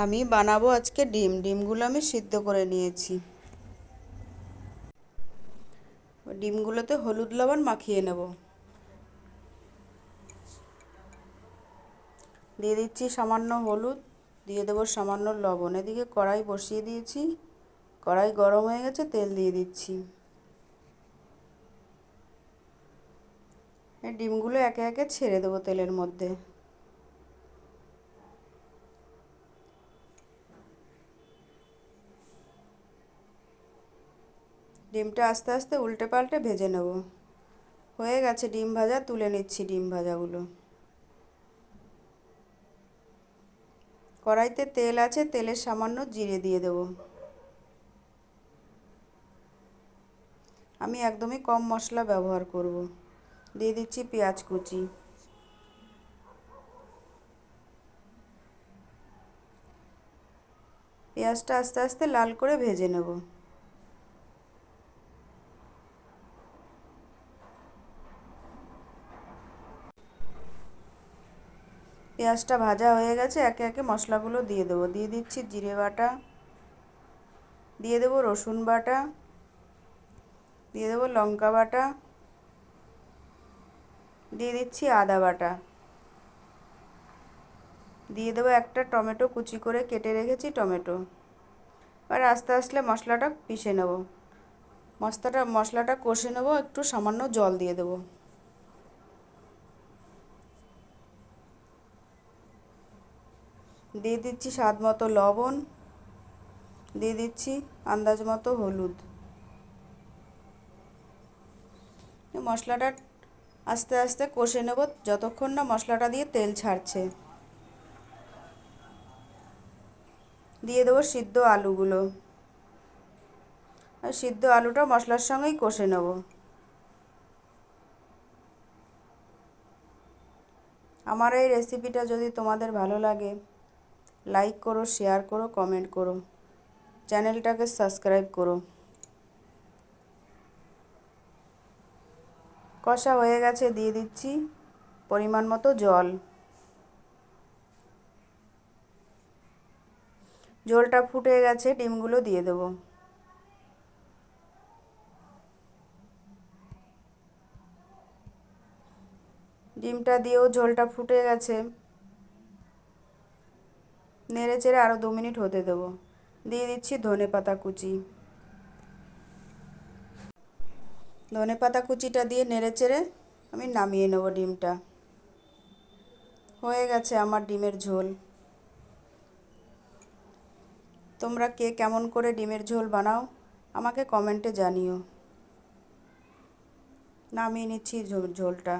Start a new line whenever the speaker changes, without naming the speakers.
আমি বানাবো আজকে ডিম। ডিমগুলো আমি সিদ্ধ করে নিয়েছি। ডিমগুলোতে হলুদ লবণ মাখিয়ে নেব। দিয়ে দিচ্ছি সামান্য হলুদ, দিয়ে দেবো সামান্য লবণ। এদিকে কড়াই বসিয়ে দিয়েছি। কড়াই গরম হয়ে গেছে, তেল দিয়ে দিচ্ছি। ডিমগুলো একে একে ছেড়ে দেবো তেলের মধ্যে। ডিমটা আস্তে আস্তে উল্টে পাল্টে ভেজে নেব। হয়ে গেছে ডিম ভাজা, তুলে নিচ্ছি ডিম ভাজাগুলো। কড়াইতে তেল আছে, তেলের সামান্য জিরে দিয়ে দেব। আমি একদমই কম মশলা ব্যবহার করব। দিয়ে দিচ্ছি পেঁয়াজ কুচি। পেঁয়াজটা আস্তে আস্তে লাল করে ভেজে নেব। পেঁয়াজটা ভাজা হয়ে গেছে, একে একে মশলাগুলো দিয়ে দেবো। দিয়ে দিচ্ছি জিরে বাটা, দিয়ে দেবো রসুন বাটা, দিয়ে দেবো লঙ্কা বাটা, দিয়ে দিচ্ছি আদা বাটা। দিয়ে দেবো একটা টমেটো কুচি করে কেটে রেখেছি টমেটো। আর আস্তে আস্তে মশলাটা পিষে নেব। মশলাটা মশলাটা কষে নেব, একটু সামান্য জল দিয়ে দেবো। দিয়ে দিচ্ছি স্বাদ মতো লবণ, দিয়ে দিচ্ছি আন্দাজ মতো হলুদ। মশলাটা আস্তে আস্তে কষে নেব, যতক্ষণ না মশলাটা দিয়ে তেল ছাড়ছে। দিয়ে দেবো সিদ্ধ আলুগুলো। আর সিদ্ধ আলুটা মশলার সঙ্গেই কষে নেব। আমার এই রেসিপিটা যদি তোমাদের ভালো লাগে লাইক করো শেয়ার করো কমেন্ট করো। চ্যানেলটাকে সাবস্ক্রাইব করো। কষা হয়ে গেছে, দিয়ে দিচ্ছি পরিমাণ মতো জল। জলটা ফুটে গেছে, ডিমগুলো দিয়ে দেবো। ডিমটা দিয়েও ঝোলটা ফুটে গেছে। নেড়ে চেড়ে আরও দু মিনিট হতে দেবো। দিয়ে দিচ্ছি ধনে পাতা কুচি। ধনে পাতা কুচিটা দিয়ে নেড়ে চেড়ে আমি নামিয়ে নেব ডিমটা। হয়ে গেছে আমার ডিমের ঝোল। তোমরা কে কেমন করে ডিমের ঝোল বানাও আমাকে কমেন্টে জানিও। নামিয়ে নিচ্ছি ঝোলটা।